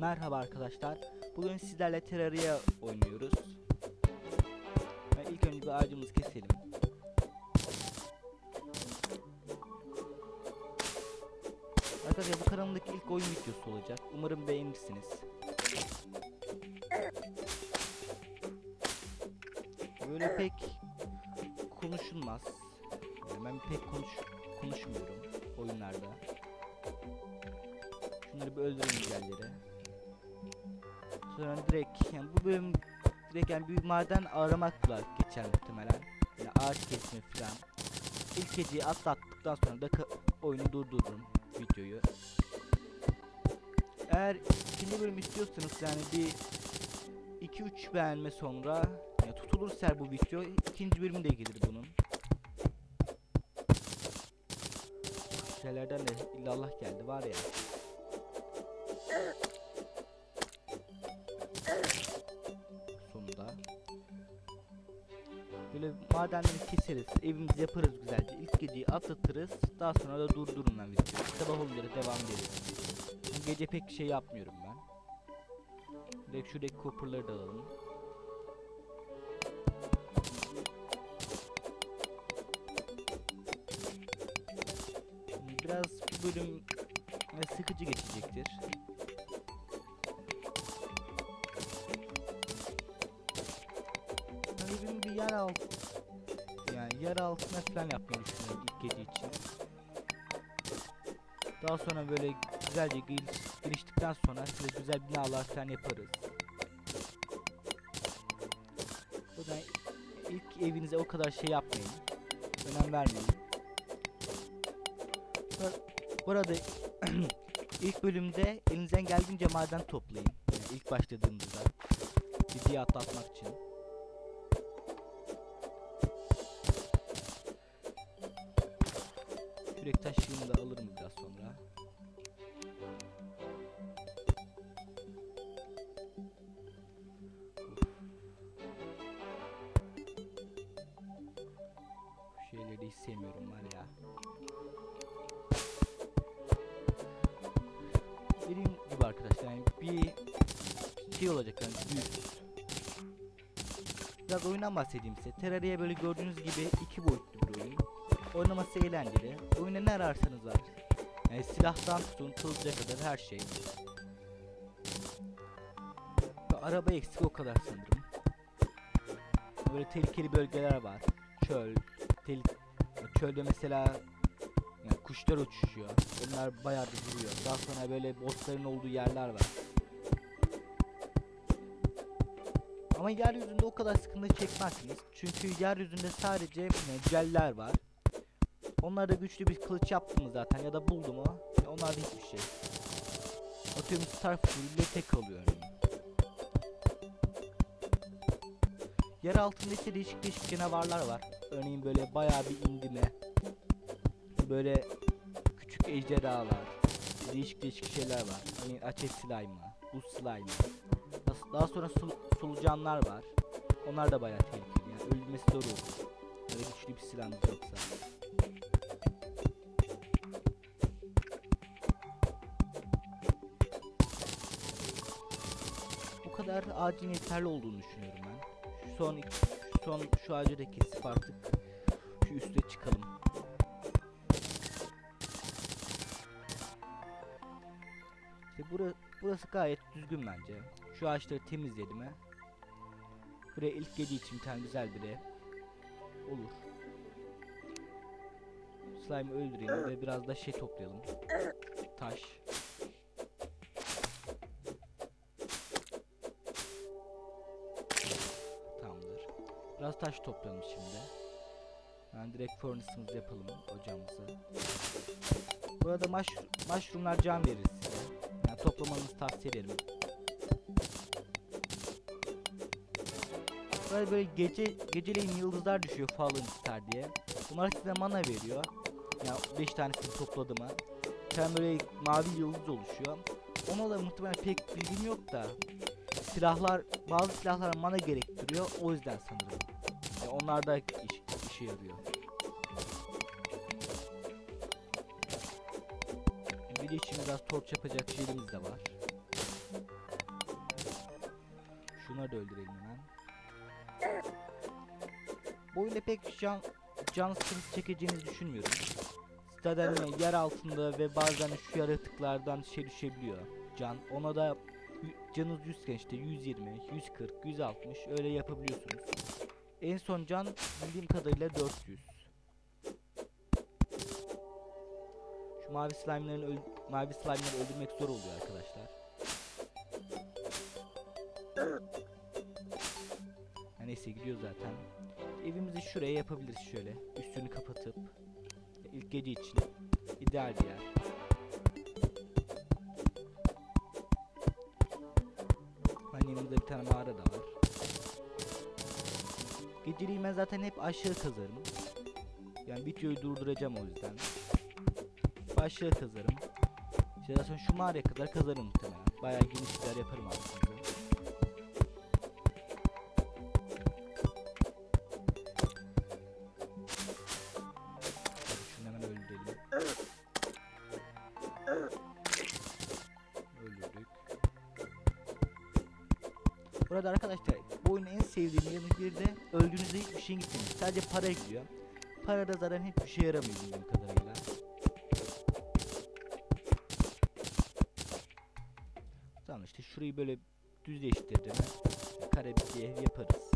Merhaba arkadaşlar. Bugün sizlerle Terraria oynuyoruz. Ben ilk önce bir ağacımızı keselim. Arkadaşlar bu kanalımdaki ilk oyun videosu olacak. Umarım beğenirsiniz. Böyle pek konuşulmaz. Yani ben pek konuş konuşmuyorum oyunlarda. Şunları bir öldürün güzelleri. Sonra direkt yani bu bölüm direkt yani bir maden aramakla geçer muhtemelen. Yani ağaç kesme falan. İlk geceyi atlattıktan sonra da oyunu durdururum videoyu. Eğer ikinci bölüm istiyorsanız yani bir 2-3 beğenme sonra ya tutulursa bu video ikinci bölüm de gelir bunun. Şeylerden de illallah geldi var ya. Böyle madenleri keseriz, evimizi yaparız güzelce. İlk geceyi atlatırız, daha sonra da durdururum ben videoyu. Sabah olunca devam ederiz. Bu gece pek şey yapmıyorum ben. Direkt şuradaki copper'ları da alalım. Biraz bu bölüm sıkıcı geçecektir. Hani bir yer altına falan yapmayı düşünüyorum ilk gece için. Daha sonra böyle güzelce geliş, geliştikten sonra size güzel binalar falan yaparız. O yüzden ilk evinize o kadar şey yapmayın. Önem vermeyin. Bu arada ilk bölümde elinizden geldiğince maden toplayın. Yani ilk başladığınızda. Videoyu atlatmak için. Yürek taşıyını da alırım biraz sonra. Bu şeyleri hiç sevmiyorum var ya. Dediğim gibi arkadaşlar yani bir şey olacak yani büyük. Biraz oyundan bahsedeyim size. Terraria böyle gördüğünüz gibi iki boyutlu. Oynaması eğlenceli. Oyunda ne ararsanız var. Yani silahtan tutun kılıca kadar her şey. Ve araba eksik o kadar sanırım. Böyle tehlikeli bölgeler var. Çöl, tel çölde mesela yani kuşlar uçuşuyor. Onlar bayağı bir duruyor. Daha sonra böyle bossların olduğu yerler var. Ama yeryüzünde o kadar sıkıntı çekmezsiniz. Çünkü yeryüzünde sadece yani celler var. Onlar da güçlü bir kılıç yaptı mı zaten ya da buldu mu? ya onlar da hiçbir şey. Atıyorum Starfall ile tek alıyor örneğin. Yer altında ise değişik değişik canavarlar var. Örneğin böyle bayağı bir indime. Böyle küçük ejderhalar. Değişik değişik şeyler var. Örneğin ateş slime'ı, buz slime'ı. Daha- sonra sul solucanlar var. Onlar da bayağı tehlikeli yani ölmesi zor olur. Böyle güçlü bir silahınız yoksa. Ağacın yeterli olduğunu düşünüyorum ben. Şu son iki- şu son şu ağacı da kesip artık şu üste çıkalım. İşte bura, burası gayet düzgün bence. Şu ağaçları temizledim he. Buraya ilk gece için bir tane güzel bir ev. Olur. Slime'ı öldürelim ve biraz da şey toplayalım. Taş. Biraz taş toplayalım şimdi. Yani direkt furnace'ımızı yapalım ocağımızı. Burada mush mushroomlar can verir size. Yani toplamanızı tavsiye ederim. Böyle böyle gece geceleyin yıldızlar düşüyor Fallen Star diye. Bunlar size mana veriyor. Yani 5 tanesini topladı mı? Sen böyle mavi yıldız oluşuyor. Ona da muhtemelen pek bilgim yok da silahlar bazı silahlar mana gerektiriyor o yüzden sanırım. Yani onlar da iş, işe yarıyor. Bir için biraz torç yapacak şeyimiz de var. Şunları da öldürelim hemen. Bu oyunda pek can, can sıkıntısı çekeceğinizi düşünmüyorum. Yani yer altında ve bazen şu yaratıklardan şey düşebiliyor. Can. Ona da canınız 100 iken işte 120, 140, 160 öyle yapabiliyorsunuz. En son can bildiğim kadarıyla 400. Şu mavi slime'ların mavi slime'ları öldürmek zor oluyor arkadaşlar. Neyse gidiyor zaten. Evimizi şuraya yapabiliriz şöyle. Üstünü kapatıp ilk gece için ideal bir yer. Annemizde bir tane mağara da var. Geceliği ben zaten hep aşağı kazarım. Yani videoyu durduracağım o yüzden. Aşağı kazarım. İşte zaten şu mağaraya kadar kazarım muhtemelen. Bayağı genişler yaparım aslında. Sadece para gidiyor. Para da zaten hiçbir şey yaramıyor bildiğim kadarıyla. Tamam işte şurayı böyle düzleştirdim. Kare bir ev yaparız.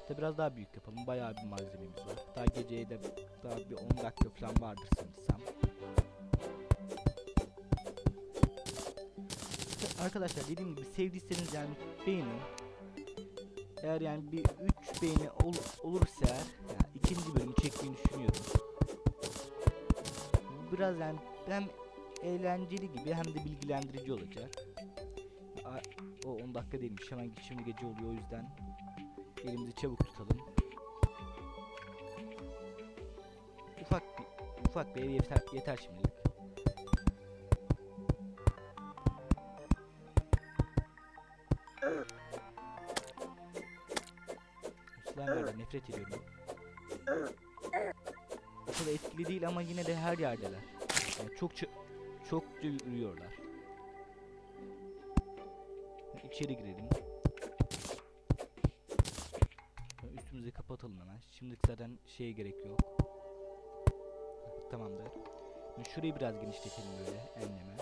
İşte biraz daha büyük yapalım. Bayağı bir malzememiz var. Daha geceye de daha bir 10 dakika falan vardır sanırsam. Arkadaşlar dediğim gibi sevdiyseniz yani beğenin. Eğer yani bir 3 beğeni ol, olursa yani ikinci bölümü çekmeyi düşünüyorum. Biraz yani hem eğlenceli gibi hem de bilgilendirici olacak. A- o 10 dakika değilmiş hemen şimdi gece oluyor o yüzden elimizi çabuk tutalım. Ufak bir ufak bir ev yeter, yeter şimdilik. Slime'lardan nefret ediyorum. O kadar etkili değil ama yine de her yerdeler. Yani çok çok çok yürüyorlar. İçeri girelim. Üstümüzü kapatalım hemen. Şimdilik zaten şeye gerek yok. Tamamdır. Şurayı biraz genişletelim böyle enleme.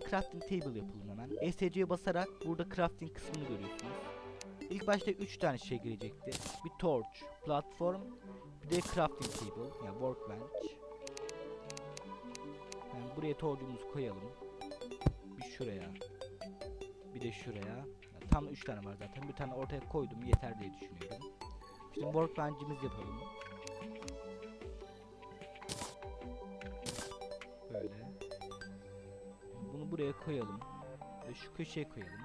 Tane crafting table yapalım hemen. ESC'ye basarak burada crafting kısmını görüyorsunuz. İlk başta 3 tane şey gelecekti. Bir torch, platform, bir de crafting table yani workbench. Yani buraya torcumuzu koyalım. Bir şuraya. Bir de şuraya. Yani tam 3 tane var zaten. Bir tane ortaya koydum yeter diye düşünüyorum. Şimdi workbench'imiz yapalım. Koyalım. Ve şu köşeye koyalım.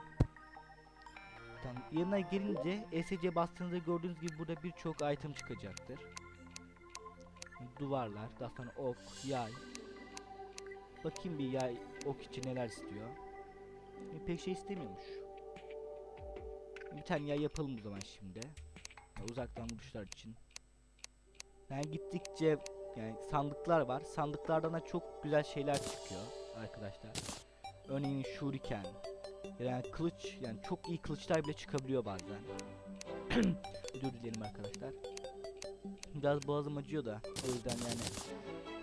Tamam. Yanına gelince ESC bastığınızda gördüğünüz gibi burada birçok item çıkacaktır. Duvarlar, daha sonra ok, yay. Bakayım bir yay ok için neler istiyor. E, pek şey istemiyormuş. Bir tane yay yapalım o zaman şimdi. Ya, uzaktan vuruşlar için. Yani gittikçe yani sandıklar var. Sandıklardan da çok güzel şeyler çıkıyor arkadaşlar. Örneğin shuriken. Yani kılıç yani çok iyi kılıçlar bile çıkabiliyor bazen. Özür dilerim arkadaşlar. Biraz boğazım acıyor da o yüzden yani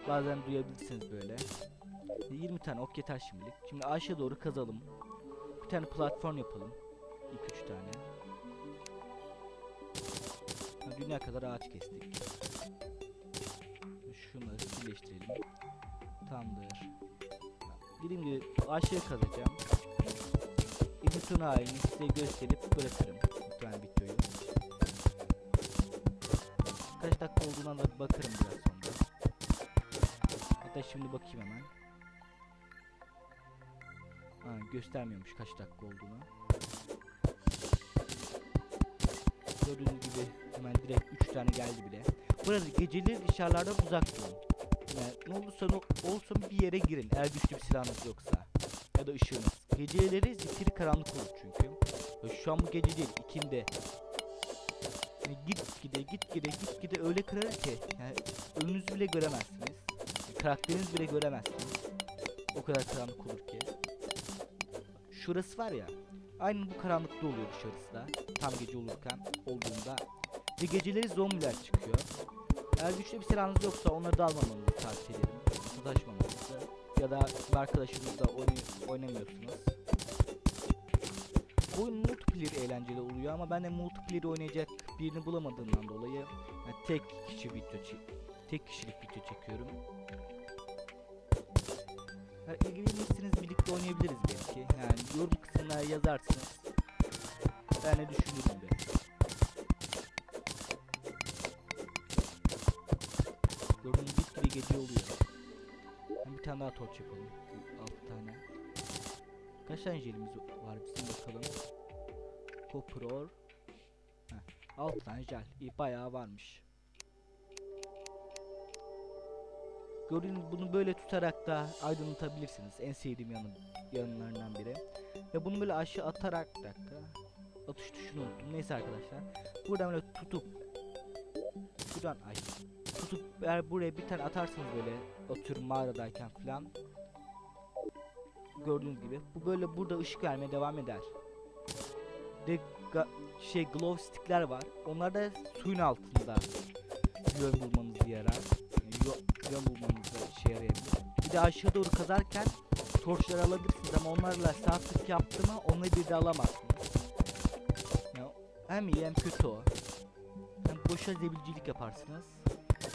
bazen duyabilirsiniz böyle. 20 tane ok yeter şimdilik. Şimdi aşağı doğru kazalım. Bir tane platform yapalım. 2-3 tane. Dünya kadar ağaç kestik. Şunları birleştirelim. Tamamdır. Dediğim gibi aşağı kazacağım. bütün halini size gösterip bırakırım lütfen videoyu. Kaç dakika olduğuna da bakarım biraz sonra. Hatta şimdi bakayım hemen. Ha, göstermiyormuş kaç dakika olduğunu. Gördüğünüz gibi hemen direkt 3 tane geldi bile. Burada geceleri dışarılardan uzak durun. Ne olursa olsun bir yere girin eğer güçlü bir silahınız yoksa. Ya da ışığınız. Geceleri zifiri karanlık olur çünkü. Ya şu an bu gece değil ikindi. Yani git gide git gide git gide öyle kırar ki yani önünüzü bile göremezsiniz. Karakteriniz bile göremezsiniz. O kadar karanlık olur ki. Şurası var ya. Aynen bu karanlıkta oluyor dışarısı da. Tam gece olurken olduğunda. Ve geceleri zombiler çıkıyor. Eğer güçlü bir silahınız yoksa onları da almamanızı tavsiye ederim. Sataşmamanızı. Ya da bir arkadaşınızla oynay- oynamıyorsunuz. Bu oyun multiplayer eğlenceli oluyor ama ben de multiplayer oynayacak birini bulamadığımdan dolayı yani tek kişi video çek- tek kişilik video çekiyorum. Yani ilgilenirseniz birlikte oynayabiliriz belki. Yani yorum kısmına yazarsınız. Ben de düşünürüm tane daha torç yapalım. 6 tane. Kaç tane jelimiz var bizim bakalım. Copper ore. Heh, 6 tane jel. İyi bayağı varmış. Gördüğünüz bunu böyle tutarak da aydınlatabilirsiniz. En sevdiğim yanı, yanlarından biri. Ve bunu böyle aşağı atarak dakika. Atış tuşunu unuttum. Neyse arkadaşlar. Buradan böyle tutup Buradan ay tutup eğer buraya bir tane atarsınız böyle atıyorum mağaradayken falan gördüğünüz gibi bu böyle burada ışık vermeye devam eder. De şey glow stickler var. Onlar da suyun altında yön bulmanızı yarar. Yani yön bulmanızı işe yarayabilir. Bir de aşağı doğru kazarken torçları alabilirsiniz ama onlarla sağ tık yaptı mı onları bir de alamazsınız. Yani hem iyi hem kötü o. Boşa zebilcilik yaparsınız.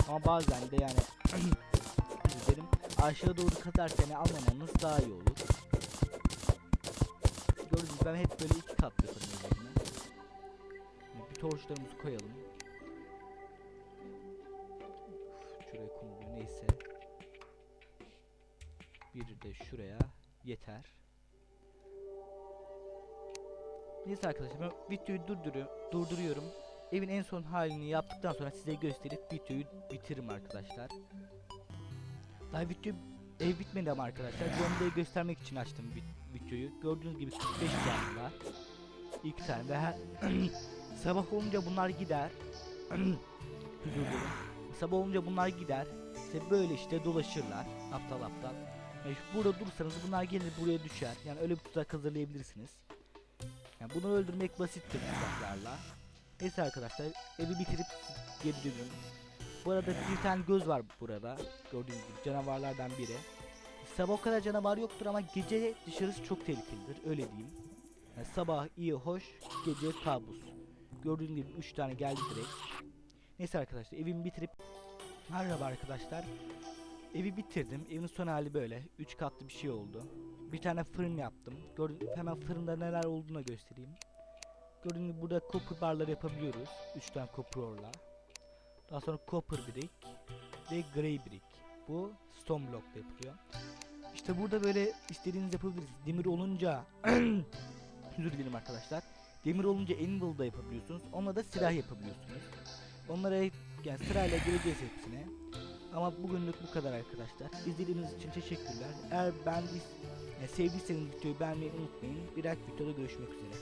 Ama bazen de yani dilerim aşağı doğru kazarken almamanız daha iyi olur. Gördüğünüz ben hep böyle iki kat yaparım. Yani bir torçlarımızı koyalım. Şuraya konuluyor neyse. Bir de şuraya yeter. Neyse arkadaşlar ben videoyu durduruyorum, durduruyorum. Evin en son halini yaptıktan sonra size gösterip videoyu bitiririm arkadaşlar. Daha video ev bitmedi ama arkadaşlar. Zombileri göstermek için açtım vi- videoyu. Gördüğünüz gibi 45 tane var. İlk tane ve sabah olunca bunlar gider. Sabah olunca bunlar gider. İşte böyle işte dolaşırlar. Aptal aptal. Yani burada durursanız bunlar gelir buraya düşer. Yani öyle bir tuzak hazırlayabilirsiniz. Yani bunu öldürmek basittir tuzaklarla. Neyse arkadaşlar evi bitirip geri dönüyorum. Bu arada bir tane göz var burada. Gördüğünüz gibi canavarlardan biri. Sabah o kadar canavar yoktur ama gece dışarısı çok tehlikelidir öyle diyeyim. Yani sabah iyi hoş, gece kabus. Gördüğünüz gibi 3 tane geldi direkt. Neyse arkadaşlar evimi bitirip Merhaba arkadaşlar. Evi bitirdim. Evin son hali böyle. 3 katlı bir şey oldu. Bir tane fırın yaptım. Gördüğünüz hemen fırında neler olduğunu göstereyim. Gibi burada copper barları yapabiliyoruz. 3 tane copper orla. Daha sonra copper brick ve grey brick. Bu stone block'ta yapılıyor. İşte burada böyle istediğiniz yapabilirsiniz. Demir olunca özür dilerim arkadaşlar. Demir olunca anvil da yapabiliyorsunuz. Onunla da silah yapabiliyorsunuz. Onlara yani sırayla gireceğiz hepsine. Ama bugünlük bu kadar arkadaşlar. İzlediğiniz için teşekkürler. Eğer beğendiyseniz, yani sevdiyseniz videoyu beğenmeyi unutmayın. Bir dahaki videoda görüşmek üzere.